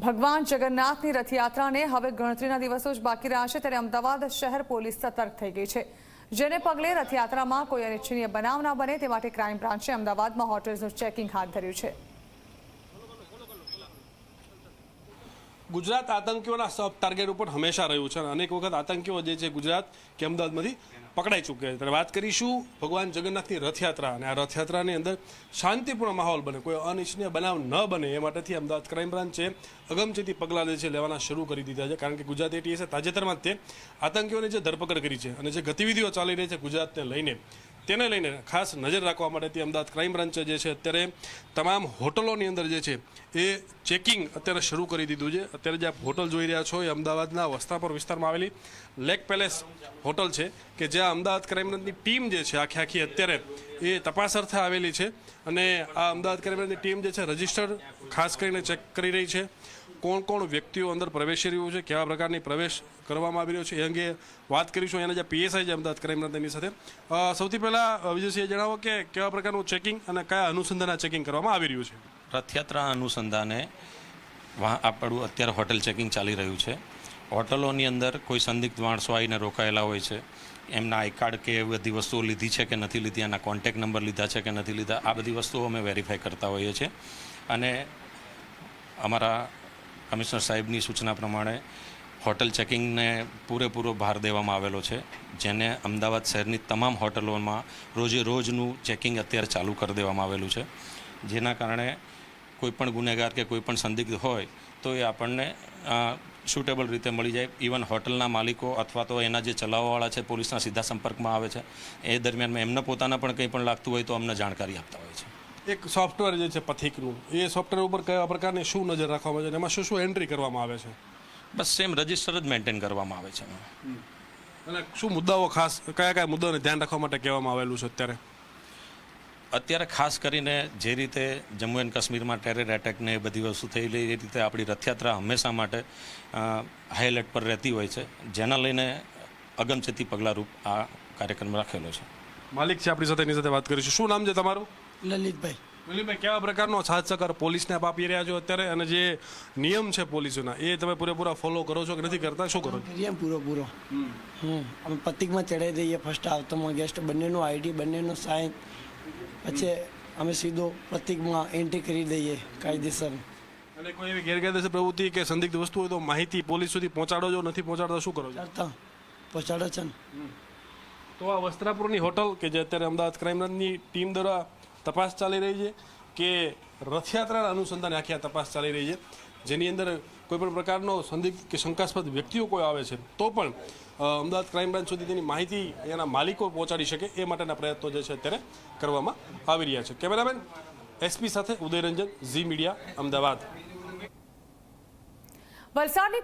ભગવાન જગન્નાથની રથયાત્રાને હવે ગણતરીના દિવસો જ બાકી રહ્યા છે, ત્યારે અમદાવાદ શહેર પોલીસ સતર્ક થઈ ગઈ છે. જેને પગલે રથયાત્રામાં કોઈ અનિચ્છનીય બનાવ ના બને તે માટે ક્રાઇમ બ્રાન્ચે અમદાવાદમાં હોટેલ્સનું ચેકિંગ હાથ ધર્યું છે. ગુજરાત આતંકીઓના સબ ટાર્ગેટ ઉપર હંમેશા રહ્યું છે અને અનેક વખત આતંકીઓ જે છે ગુજરાત કે અમદાવાદમાંથી પકડાઈ ચૂક્યા છે. ત્યારે વાત કરીશું ભગવાન જગન્નાથની રથયાત્રા અને આ રથયાત્રાની અંદર શાંતિપૂર્ણ માહોલ બને, કોઈ અનિચ્છનીય બનાવ ન બને એ માટેથી અમદાવાદ ક્રાઇમ બ્રાન્ચે અગમચેતી પગલાં જે છે લેવાના શરૂ કરી દીધા છે. કારણ કે ગુજરાત એટીએસે તાજેતરમાં જ તે આતંકીઓની જે ધરપકડ કરી છે અને જે ગતિવિધિઓ ચાલી રહી છે ગુજરાતને લઈને તેને લઈને ખાસ નજર રાખવા માટેથી અમદાવાદ ક્રાઇમ બ્રાન્ચે જે છે, અત્યારે તમામ હોટલોની અંદર જે છે, એ ચેકિંગ અત્યારે શરૂ કરી દીધું છે. અત્યારે જે આપ હોટલ જોઈ રહ્યા છો, એ અમદાવાદના વસ્તાપર વિસ્તારમાં આવેલી લેક પેલેસ હોટલ છે કે જ્યાં અમદાવાદ ક્રાઇમ બ્રાન્ચની ટીમ જે છે, આખી આખી અત્યારે એ તપાસ અર્થે આવેલી છે. અને આ અમદાવાદ ક્રાઇમ બ્રાન્ચની ટીમ જે છે, રજિસ્ટર ખાસ કરીને ચેક કરી રહી છે. કોણ કોણ વ્યક્તિઓ અંદર પ્રવેશી રહ્યું છે, કેવા પ્રકારની પ્રવેશ કરવામાં આવી રહ્યો છે એ અંગે વાત કરીશું. એના જે પીએસઆઈ છે અમદાવાદ ક્રાઇમના તેની સાથે. સૌથી પહેલાં વિજયસિંહે જણાવો કે કેવા પ્રકારનું ચેકિંગ અને કયા અનુસંધાને ચેકિંગ કરવામાં આવી રહ્યું છે? રથયાત્રા અનુસંધાને આપણું અત્યારે હોટલ ચેકિંગ ચાલી રહ્યું છે. હોટલોની અંદર કોઈ સંદિગ્ધ માણસો આવીને રોકાયેલા હોય છે. એમના આઈ કાર્ડ કે એ બધી વસ્તુઓ લીધી છે કે નથી લીધી, એના કોન્ટેક નંબર લીધા છે કે નથી લીધા, આ બધી વસ્તુઓ અમે વેરીફાઈ કરતા હોઈએ છીએ. અને અમારા કમિશનર સાહેબની સૂચના પ્રમાણે હોટલ ચેકિંગને પૂરેપૂરો ભાર દેવામાં આવેલો છે, જેને અમદાવાદ શહેરની તમામ હોટલોમાં રોજે રોજનું ચેકિંગ અત્યારે ચાલુ કરી દેવામાં આવેલું છે. જેના કારણે કોઈપણ ગુનેગાર કે કોઈ પણ સંદિગ્ધ હોય, તો એ આપણને સુટેબલ રીતે મળી જાય. ઇવન હોટલના માલિકો અથવા તો એના જે ચલાવવાવાળા છે, પોલીસના સીધા સંપર્કમાં આવે છે. એ દરમિયાનમાં એમને પોતાના પણ કંઈ પણ લાગતું હોય તો અમને જાણકારી આપતા હોય છે. એક સોફ્ટવેર જે છે પથિકનું એ સોફ્ટવેર ઉપર કયા પ્રકારની શું નજર રાખવામાં આવે છે એમાં શું શું એન્ટ્રી કરવામાં આવે છે? બસ સેમ રજિસ્ટર જ મેન્ટેન કરવામાં આવે છે. અને શું મુદ્દાઓ ખાસ કયા કયા મુદ્દાઓને ધ્યાન રાખવા માટે કહેવામાં આવેલું છે અત્યારે? અત્યારે ખાસ કરીને જે રીતે જમ્મુ એન્ડ કાશ્મીરમાં ટેરર એટેકને એ બધી વસ્તુ થયેલી એ રીતે આપણી રથયાત્રા હંમેશા માટે હાઈ એલર્ટ પર રહેતી હોય છે જેના લઈને અગમચેતી પગલાંરૂપ આ કાર્યક્રમ રાખેલો છે. માલિક છે આપણી સાથે એની સાથે વાત કરીશું. શું નામ છે તમારું? લલિતભાઈ. દિલીપભાઈ કેવા પ્રકારનો સાથ સહકાર પોલીસને આપ આપી રહ્યા છો અત્યારે? અને જે નિયમ છે પોલીસોના એ તમે પૂરેપૂરા ફોલો કરો છો કે નથી કરતા? શું કરો નિયમ પૂરો પૂરો હમ. અમે પતિકમાં ચડાવી દઈએ ફર્સ્ટ આવતોમાં ગેસ્ટ બંનેનું આઈડી બંનેનો સાઇન પછી અમે સીધો પ્રતિકમાં એન્ટ્રી કરી દઈએ કાયદેસર. અને કોઈ એવી ગેરકાયદેસર પ્રવૃત્તિ કે સંદિગ્ધ વસ્તુ હોય તો માહિતી પોલીસ સુધી પહોંચાડો છો નથી પહોંચાડતા શું કરો છો? કરતા. પહોંચાડે છે ને. તો આ વસ્ત્રાપુરની હોટલ કે જે અત્યારે અમદાવાદ ક્રાઇમ બ્રાન્ચની ટીમ દ્વારા તપાસ ચાલી રહી છે કે રથયાત્રાના અનુસંધાને આખી આ તપાસ ચાલી રહી છે. જેની અંદર કોઈપણ પ્રકારનો સંદિગ્ધ કે શંકાસ્પદ વ્યક્તિઓ કોઈ આવે છે, તો પણ અમદાવાદ ક્રાઇમ બ્રાન્ચ સુધી તેની માહિતી એના માલિકો પહોંચાડી શકે એ માટેના પ્રયત્નો જે છે અત્યારે કરવામાં આવી રહ્યા છે. કેમેરામેન, એસપી સાથે ઉદયરંજન, ઝી મીડિયા, અમદાવાદ. વલસાડની